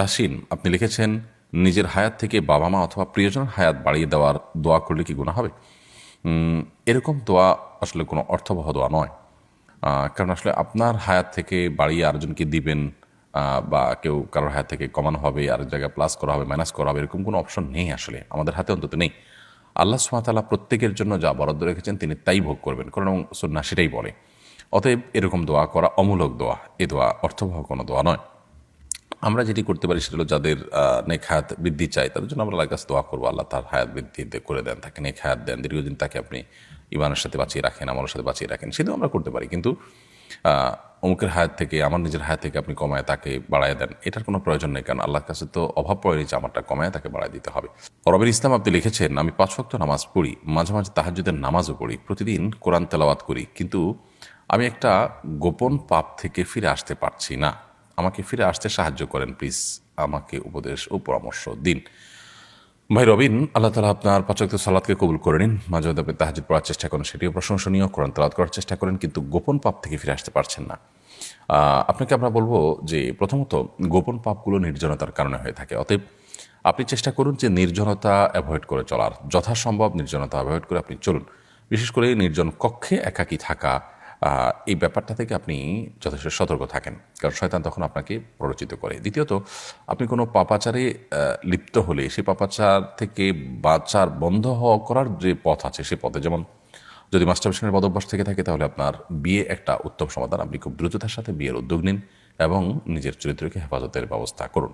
তাহসিন, আপনি লিখেছেন, নিজের হায়াত থেকে বাবা মা অথবা প্রিয়জনের হায়াত বাড়িয়ে দেওয়ার দোয়া করলে কি গুণা হবে? এরকম দোয়া আসলে কোনো অর্থবহ দোয়া নয়। কারণ আসলে আপনার হায়াত থেকে বাড়িয়ে আরেকজনকে দিবেন বা কেউ কারোর হায়াত থেকে কমানো হবে, আরেক জায়গায় প্লাস করা হবে মাইনাস করা হবে, এরকম কোনো অপশন নেই আসলে, আমাদের হাতে অন্তত নেই। আল্লাহ সুমাতাল্লাহ প্রত্যেকের জন্য যা বরাদ্দ রেখেছেন তিনি তাই ভোগ করবেন কারণ সুন্না বলে। অতএব এরকম দোয়া করা অমূলক দোয়া, এ দোয়া অর্থবহ কোনো দোয়া নয়। আমরা যেটি করতে পারি সেটা হলো যাদের হায়াত বৃদ্ধি চাই তাদের জন্য আমরা আল্লাহর কাছে দোয়া করব। আল্লাহ তার হায়াত বৃদ্ধি করে দেন, তাকে নেক হায়াত দেন। দীর্ঘদিন তাকে আপনি ইমানের সাথে বাঁচিয়ে রাখেন আমার সাথে বাঁচিয়ে রাখেন, সেটাও আমরা করতে পারি। কিন্তু অমুকের হায়াত থেকে, আমার নিজের হায়াত থেকে আপনি কমায় তাকে বাড়ায় দেন, এটার কোনো প্রয়োজন নেই। কারণ আল্লাহর কাছে তো অভাব পড়েনি যে আমারটা কমায় তাকে বাড়ায় দিতে হবে। রবির ইসলাম আপনি লিখেছেন, আমি পাঁচ ওয়াক্ত নামাজ পড়ি, মাঝে মাঝে তাহাজুদের নামাজও পড়ি, প্রতিদিন কোরআন তেলাওয়াত করি। কিন্তু, আমি একটা গোপন পাপ থেকে ফিরে আসতে পারছি না। আমাকে ফিরে আসতে সাহায্য করেন প্লিজ আমাকে উপদেশ ও পরামর্শ দিন। ভাই রবিন, আল্লাহ তালা আপনার পাচক সালাদকে কবুল করে নিন। মাঝে মধ্যে তাহাজুদ পড়ার চেষ্টা করেন, সেটিও প্রশংসনীয়। কোরআন তালাদ করার চেষ্টা করেন, কিন্তু গোপন পাপ থেকে ফিরে আসতে পারছেন না। আপনাকে আমরা বলব যে প্রথমত, গোপন পাপগুলো নির্জনতার কারণে হয়ে থাকে। অতএব আপনি চেষ্টা করুন যে নির্জনতা অ্যাভয়েড করে চলার। যথাসম্ভব নির্জনতা অ্যাভয়েড করে আপনি চলুন। বিশেষ করে নির্জন কক্ষে একাকী থাকা এই ব্যাপারটা থেকে আপনি যথেষ্ট সতর্ক থাকেন। কারণ শয়তান তখন আপনাকে প্ররোচিত করে। দ্বিতীয়ত, আপনি কোনো পাপাচারে লিপ্ত হলে সেই পাপাচার থেকে বাঁচার, বন্ধ হওয়া করার যে পথ আছে সে পথে, যেমন যদি মাস্টারবেশনের বদভ্যাস থেকে থাকে, তাহলে আপনার বিয়ে একটা উত্তম সমাধান। আপনি খুব দ্রুততার সাথে বিয়ের উদ্যোগ নিন এবং নিজের চরিত্রকে হেফাজতের ব্যবস্থা করুন।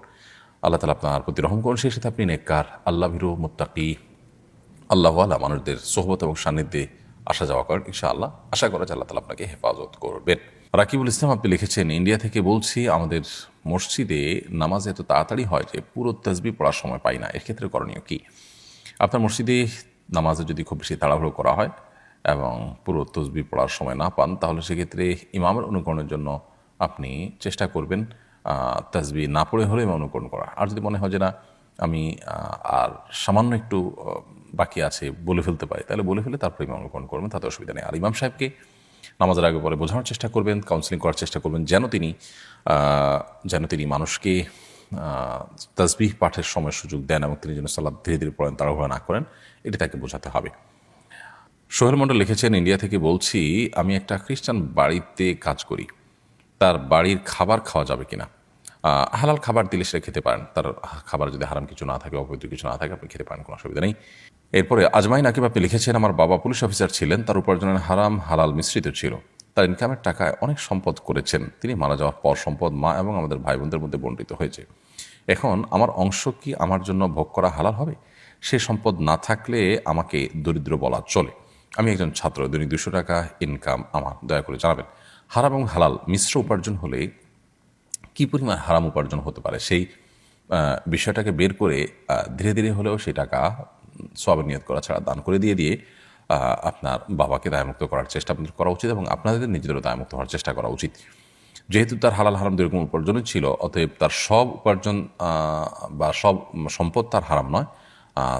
আল্লাহ তালা আপনার প্রতি রহম করুন। সেই সাথে আপনি নেককার, আল্লাহ ভিরু, মুত্তাকি, আল্লাহওয়ালা মানুষদের সোহবত এবং সান্নিধ্যে আসা যাওয়া করেন, ইনশাআল্লাহ। আশা করা যায় আল্লাহ তালা আপনাকে হেফাজত করবেন। রাকিবুল ইসলাম, আপনি লিখেছেন, ইন্ডিয়া থেকে বলছি, আমাদের মসজিদে নামাজ এত তাড়াতাড়ি হয় যে পুরো তসবি পড়ার সময় পাই না। এক্ষেত্রে করণীয় কি? আপনার মসজিদে নামাজে যদি খুব বেশি তাড়াহুড়ো করা হয় এবং পুরো তসবি পড়ার সময় না পান, তাহলে সেক্ষেত্রে ইমামের অনুকরণের জন্য আপনি চেষ্টা করবেন তসবি না পড়ে ইমাম অনুকরণ করা। আর যদি মনে হয় যে না, আমি আর সামান্য একটু বাকি আছে, বলে ফেলতে পারি। তাহলে বলে ফেলে তারপর ইমাম অনুকরণ করবেন, তাতে অসুবিধা নেই। আর ইমাম সাহেবকে নামাজের আগে পরে বোঝানোর চেষ্টা করবেন কাউন্সিলিং করার চেষ্টা করবেন, যেন তিনি যেন তিনি মানুষকে তসবিহ পাঠের সময় সুযোগ দেন এবং তিনি যেন সালাদ ধীরে ধীরে পড়েন, তাড়াহুড়া না করেন, এটি তাকে বোঝাতে হবে। সোহেল মন্ডল লিখেছেন, ইন্ডিয়া থেকে বলছি, আমি একটা খ্রিস্টান বাড়িতে কাজ করি। তার বাড়ির খাবার খাওয়া যাবে কিনা? হালাল খাবার দিলে সেটা খেতে পারেন। তার খাবার যদি হারাম কিছু না থাকে, অপবিত্র কিছু না থাকে, আপনি খেতে পারেন, কোনো অসুবিধা নেই। এরপরে আজমাই নাকিব আপনি লিখেছেন, আমার বাবা পুলিশ অফিসার ছিলেন, তার উপার্জনের হারাম, হালাল মিশ্রিত ছিল। তার ইনকামের টাকায় অনেক সম্পদ করেছেন। তিনি মারা যাওয়ার পর সম্পদ মা এবং আমাদের ভাই বোনদের মধ্যে বণ্টিত হয়েছে। এখন, আমার অংশ কি আমার জন্য ভোগ করা হালাল হবে? সে সম্পদ না থাকলে আমাকে দরিদ্র বলা চলে। আমি একজন ছাত্র, দৈনিক দুশো টাকা ইনকাম আমার, দয়া করে জানাবেন। হারাম এবং হালাল মিশ্র উপার্জন হলে কি পরিমাণ হারাম উপার্জন হতে পারে? সেই বিষয়টাকে বের করে ধীরে ধীরে হলেও সেই টাকা সব নিয়ত করা ছাড়া দান করে দিয়ে দিয়ে আপনার বাবাকে দায়মুক্ত করার চেষ্টা আপনাদের করা উচিত এবং আপনাদের নিজেদেরও দায়মুক্ত হওয়ার চেষ্টা করা উচিত। যেহেতু তার হালাল হারাম দুরকম উপার্জনই ছিল, অতএব তার সব উপার্জন বা সব সম্পদ তার হারাম নয়।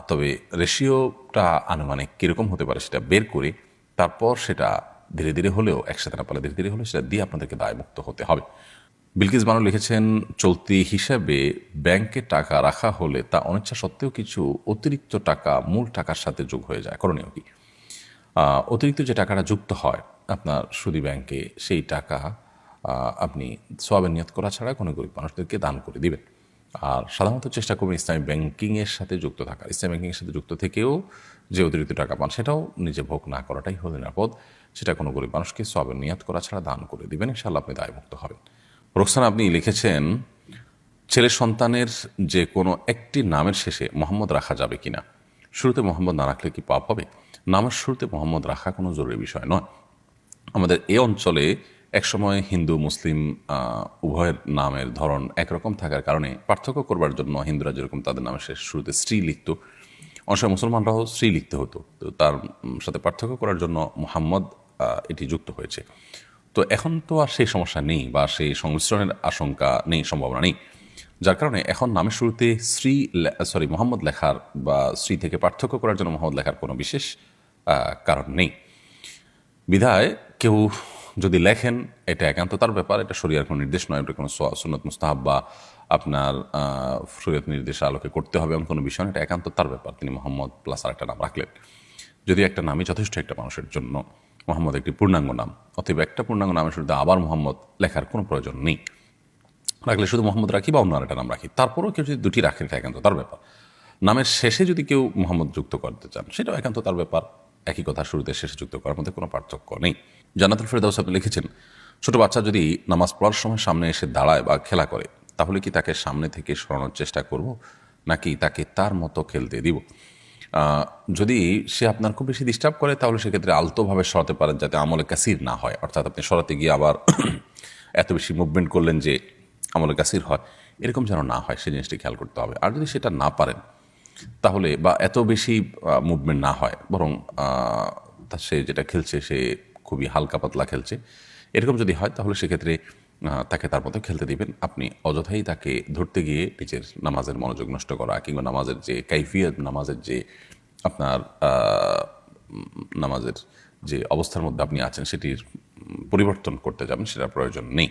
তবে রেশিওটা আনুমানিক কীরকম হতে পারে সেটা বের করে, তারপর সেটা ধীরে ধীরে হলেও, একসাথে না পারলে ধীরে ধীরে হলেও সেটা দিয়ে আপনাদেরকে দায়মুক্ত হতে হবে। বিলকিস বানু লিখেছেন, চলতি হিসাবে ব্যাংকে টাকা রাখা হলে তা অনিচ্ছা সত্ত্বেও কিছু অতিরিক্ত টাকা মূল টাকার সাথে যোগ হয়ে যায়। করণীয় কি? অতিরিক্ত যে টাকাটা যুক্ত হয় আপনার সুদী ব্যাংকে, সেই টাকা আপনি সোয়াবের নিয়ত করা ছাড়া কোনো গরিব মানুষদেরকে দান করে দিবেন। আর সাধারণত চেষ্টা করবেন ইসলামী ব্যাংকিংয়ের সাথে যুক্ত থাকা ইসলামী ব্যাংকিংয়ের সাথে যুক্ত থেকেও যে অতিরিক্ত টাকা পান, সেটাও নিজে ভোগ না করাটাই হলো নিরাপদ। সেটা কোনো গরিব মানুষকে সোয়াবের নিয়াত করা ছাড়া দান করে দিবেন। ইনশাল্লাহ আপনি দায়মুক্ত হবেন। রোকসানা, আপনি লিখেছেন, ছেলে সন্তানের যে কোনো একটি নামের শেষে মোহাম্মদ রাখা যাবে কিনা? শুরুতে মোহাম্মদ না রাখলে কি পাপ হবে? নামের শুরুতে মোহাম্মদ রাখা কোনো জরুরি বিষয় নয়। আমাদের এ অঞ্চলে একসময় হিন্দু, মুসলিম উভয়ের নামের ধরন একরকম থাকার কারণে পার্থক্য করবার জন্য হিন্দুরা যেরকম তাদের নামের শেষ শুরুতে স্ত্রী লিখত, অনেক মুসলমানরাও স্ত্রী লিখতে হতো। তো তার সাথে পার্থক্য করার জন্য মোহাম্মদ এটি যুক্ত হয়েছে। তো এখন তো আর সেই সমস্যা নেই বা সেই সংমিশ্রণের আশঙ্কা নেই, সম্ভাবনা নেই। যার কারণে এখন নামের শুরুতে শ্রী সরি মোহাম্মদ লেখার বা শ্রী থেকে পার্থক্য করার জন্য মোহাম্মদ লেখার কোনো বিশেষ কারণ নেই। বিধায় কেউ যদি লেখেন, এটা একান্ত তার ব্যাপার, এটা শরিয়ার কোনো নির্দেশ নয়, এটা কোনো সুন্নত মুস্তাহাব বা আপনার শরীয়ত নির্দেশ আলোকে করতে হবে এমন কোনো বিষয় এটা একান্ত তার ব্যাপার। তিনি মোহাম্মদ প্লাস আর একটা নাম রাখলেন। যদি একটা নামই যথেষ্ট একটা মানুষের জন্য। মোহাম্মদ একটি পূর্ণাঙ্গ নাম। অতএব একটা পূর্ণাঙ্গ নামের শুরুতে আবার মোহাম্মদ লেখার কোনো প্রয়োজন নেই। রাখলে শুধু মোহাম্মদ রাখি বা অন্য আরেকটা নাম রাখি। তারপরেও কেউ যদি দুটি রাখে, এটা একান্ত তার ব্যাপার। নামের শেষে যদি কেউ মোহাম্মদ যুক্ত করতে চান, সেটাও একান্ত তার ব্যাপার। একই কথা শুরুতে শেষে যুক্ত করার মধ্যে কোনো পার্থক্য নেই। জান্নাতুল ফেরদাউস আপনি লিখেছেন, ছোট বাচ্চা যদি নামাজ পড়ার সময় সামনে এসে দাঁড়ায় বা খেলা করে, তাহলে কি তাকে সামনে থেকে সরানোর চেষ্টা করব? নাকি তাকে তার মতো খেলতে দিব? যদি সে আপনার খুব বেশি ডিস্টার্ব করে, তাহলে সেক্ষেত্রে আলতোভাবে সরাতে পারেন যাতে আমলে কাসির না হয়। অর্থাৎ আপনি সরাতে গিয়ে আবার এত বেশি মুভমেন্ট করলেন যে আমলে কাসির হয়। এরকম যেন না হয় সেই জিনিসটি খেয়াল করতে হবে। আর যদি সেটা না পারেন, তাহলে বা এত বেশি মুভমেন্ট না হয়, বরং সে যেটা খেলছে, সে খুবই হালকা পাতলা খেলছে। এরকম যদি হয়, তাহলে সেক্ষেত্রে তাকে তার মতো খেলতে দিবেন। আপনি অযথাই তাকে ধরতে গিয়ে নিজের নামাজের মনোযোগ নষ্ট করা কিংবা নামাজের যে কাইফিয়ত, নামাজের যে আপনার নামাজের যে অবস্থার মধ্যে আপনি আছেন, সেটির পরিবর্তন করতে যাবেন, সেটার প্রয়োজন নেই।